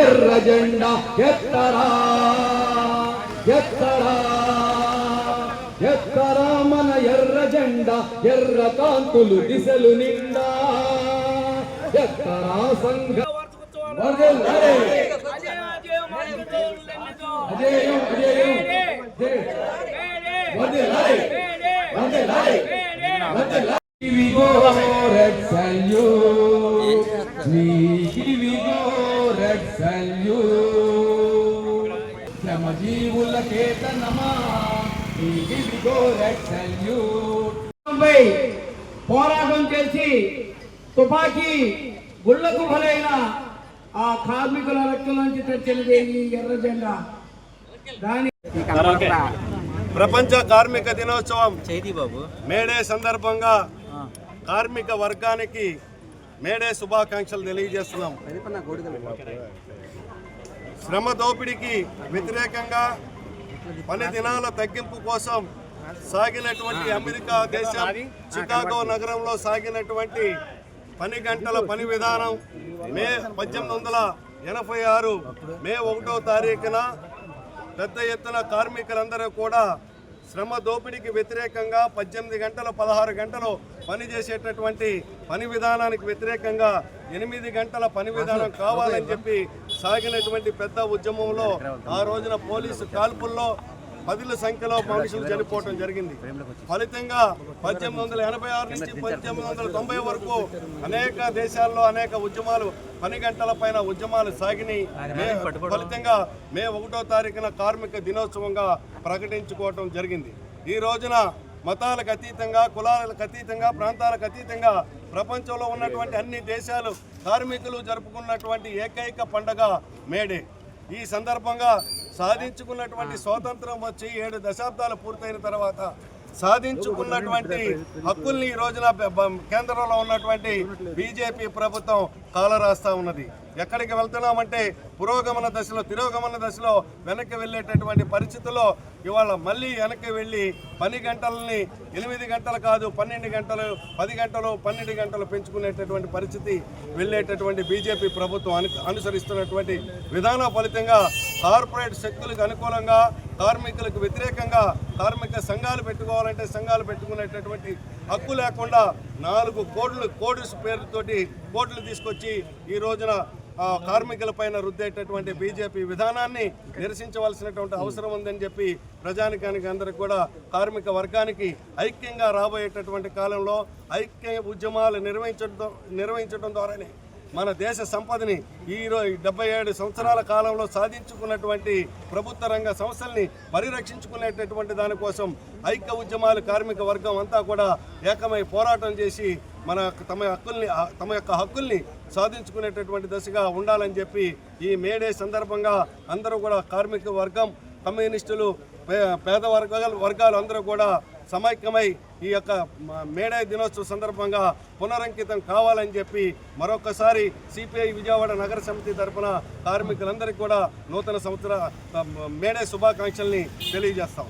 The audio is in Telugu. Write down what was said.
ఎర్ర జెండా ఎత్తరా ఎత్తరా ఎత్తరా మన ఎర్ర జెండా ఎర్ర కాంతులు దిశలు నిండా ఎత్తరా సంఘ. అజేయం అజేయం జై. వర్ధిల్లాలి. వర్ధిల్లాలి. Red salute. శ్రమజీవుల కేతనమా పోరాటం చేసి తుపాకీ గుళ్ళకు బలైన ఆ కార్మికుల రక్తం నుంచి తెచ్చినది ఈ ఎర్ర జెండా. దాని ప్రపంచ కార్మిక దినోత్సవం చేతి బాబు. మేడే సందర్భంగా కార్మిక వర్గానికి మేడే శుభాకాంక్షలు తెలియజేస్తున్నాం. శ్రమ దోపిడీకి వ్యతిరేకంగా పని దినాల తగ్గింపు కోసం సాగినటువంటి అమెరికా దేశం చికాగో నగరంలో సాగినటువంటి పని గంటల పని విధానం మే పద్దెనిమిది వందల ఎనభై ఆరు మే ఒకటో తారీఖున పెద్ద ఎత్తున కార్మికులందరూ కూడా శ్రమ దోపిడీకి వ్యతిరేకంగా పద్దెనిమిది గంటలు పదహారు గంటలు పని చేసేటటువంటి పని విధానానికి వ్యతిరేకంగా ఎనిమిది గంటల పని విధానం కావాలని చెప్పి సాగినటువంటి పెద్ద ఉద్యమంలో ఆ రోజున పోలీసు కాల్పుల్లో పదుల సంఖ్యలో మనుషులు చనిపోవటం జరిగింది. ఫలితంగా పద్దెనిమిది వందల ఎనభై ఆరు నుంచి పద్దెనిమిది వందల తొంభై వరకు అనేక దేశాల్లో అనేక ఉద్యమాలు పని గంటల పైన ఉద్యమాలు సాగినాయి. ఫలితంగా మే ఒకటో తారీఖున కార్మిక దినోత్సవంగా ప్రకటించుకోవటం జరిగింది. ఈ రోజున మతాలకు అతీతంగా కులాలకు అతీతంగా ప్రాంతాలకు అతీతంగా ప్రపంచంలో ఉన్నటువంటి అన్ని దేశాలు కార్మికులు జరుపుకున్నటువంటి ఏకైక పండగ మేడే ఈ సందర్భంగా సాధించుకున్నటువంటి స్వాతంత్రం వచ్చి ఏడు దశాబ్దాలు పూర్తయిన తర్వాత సాధించుకున్నటువంటి హక్కుల్ని ఈ రోజున కేంద్రంలో ఉన్నటువంటి బీజేపీ ప్రభుత్వం కాలరాస్తా ఉన్నది. ఎక్కడికి వెళ్తున్నామంటే పురోగమన దశలో తిరోగమన దశలో వెనక్కి వెళ్ళేటటువంటి పరిస్థితుల్లో ఇవాళ మళ్ళీ వెనక్కి వెళ్ళి పని గంటలని ఎనిమిది గంటలు కాదు పన్నెండు గంటలు పది గంటలు పన్నెండు గంటలు పెంచుకునేటటువంటి పరిస్థితి వెళ్ళేటటువంటి బీజేపీ ప్రభుత్వం అను అనుసరిస్తున్నటువంటి విధాన ఫలితంగా కార్పొరేట్ శక్తులకు అనుకూలంగా కార్మికులకు వ్యతిరేకంగా కార్మిక సంఘాలు పెట్టుకోవాలంటే సంఘాలు పెట్టుకునేటటువంటి హక్కు లేకుండా నాలుగు కోడ్లు కోడ్స్ పేరుతోటి కోడ్లు తీసుకొచ్చి ఈ రోజున కార్మికుల పైన రుద్దేటటువంటి బీజేపీ విధానాన్ని నిరసించవలసినటువంటి అవసరం ఉందని చెప్పి ప్రజానికానికి అందరికి కూడా కార్మిక వర్గానికి ఐక్యంగా రాబోయేటటువంటి కాలంలో ఐక్య ఉద్యమాలు నిర్వహించడం నిర్వహించడం ద్వారానే మన దేశ సంపదని ఈరోజు డెబ్బై ఏడు సంవత్సరాల కాలంలో సాధించుకున్నటువంటి ప్రభుత్వ రంగ సంస్థల్ని పరిరక్షించుకునేటటువంటి దానికోసం ఐక్య ఉద్యమాలు కార్మిక వర్గం అంతా కూడా ఏకమై పోరాటం చేసి మన తమ హక్కుల్ని తమ యొక్క హక్కుల్ని సాధించుకునేటటువంటి దశగా ఉండాలని చెప్పి ఈ మేడే సందర్భంగా అందరూ కూడా కార్మిక వర్గం కమ్యూనిస్టులు పే- పేద వర్గాలు వర్గాలు అందరూ కూడా సమైక్యమై ఈ యొక్క మేడే దినోత్సవ సందర్భంగా పునరంకితం కావాలని చెప్పి మరొకసారి సిపిఐ విజయవాడ నగర సమితి తరఫున కార్మికులందరికీ కూడా నూతన సంవత్సర మేడే శుభాకాంక్షల్ని తెలియజేస్తాం.